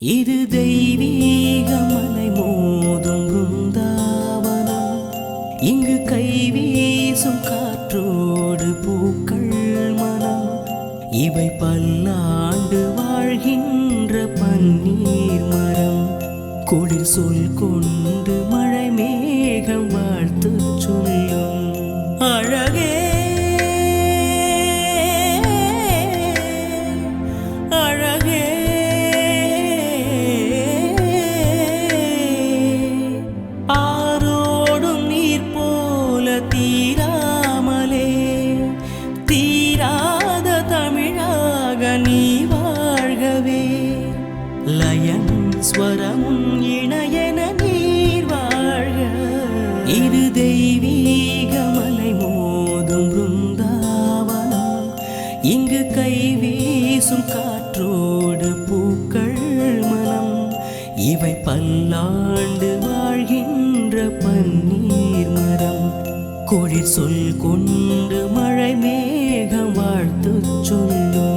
இது தெய்வீக மலை மோதும் பிருந்தாவனம் இங்கு கை வீசும் காற்றோடு பூக்கள் மனம் இவை பல்லாண்டு வாழ்கின்ற பன்னீர் மரம் குளிர் சொல் கொண்டு மழை மேகம் வாழ்த்து சொல்லும் அழகே தீராத தமிழாக நீ வாழ்கவே. லயம் ஸ்வரமும் இணையன நீர் வாழ்க. இரு தெய்வீகமலை மோதும் பிருந்தாவனம். இங்கு கை வீசும் காற்றோடு பூக்கள் மனம். இவை பல்லாண்டு வாழ்கின்ற பன்னீர் மரம். குளிர் சொல் கொண்டு tuçullu